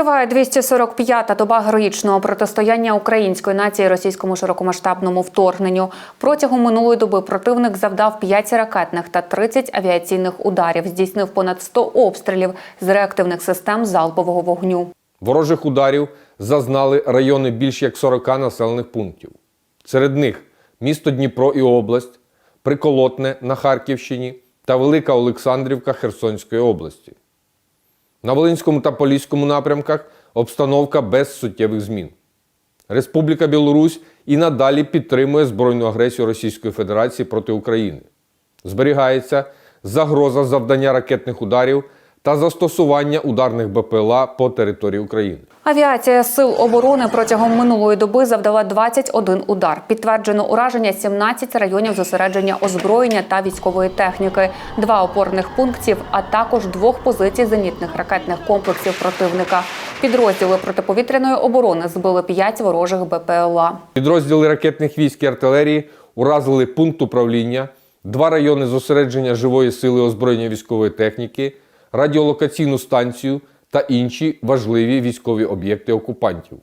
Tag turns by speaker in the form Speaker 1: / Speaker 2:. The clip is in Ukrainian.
Speaker 1: Триває 245-та доба героїчного протистояння української нації російському широкомасштабному вторгненню. Протягом минулої доби противник завдав 5 ракетних та 30 авіаційних ударів, здійснив понад 100 обстрілів з реактивних систем залпового вогню.
Speaker 2: Ворожих ударів зазнали райони більш як 40 населених пунктів. Серед них місто Дніпро і область, Приколотне на Харківщині та Велика Олександрівка Херсонської області. На Волинському та Поліському напрямках обстановка без суттєвих змін. Республіка Білорусь і надалі підтримує збройну агресію Російської Федерації проти України. Зберігається загроза завдання ракетних ударів та застосування ударних БПЛА по території України.
Speaker 1: Авіація сил оборони протягом минулої доби завдала 21 удар. Підтверджено ураження 17 районів зосередження озброєння та військової техніки, два опорних пунктів, а також двох позицій зенітних ракетних комплексів противника. Підрозділи протиповітряної оборони збили 5 ворожих БПЛА.
Speaker 2: Підрозділи ракетних військ і артилерії уразили пункт управління, два райони зосередження живої сили озброєння військової техніки, радіолокаційну станцію та інші важливі військові об'єкти окупантів.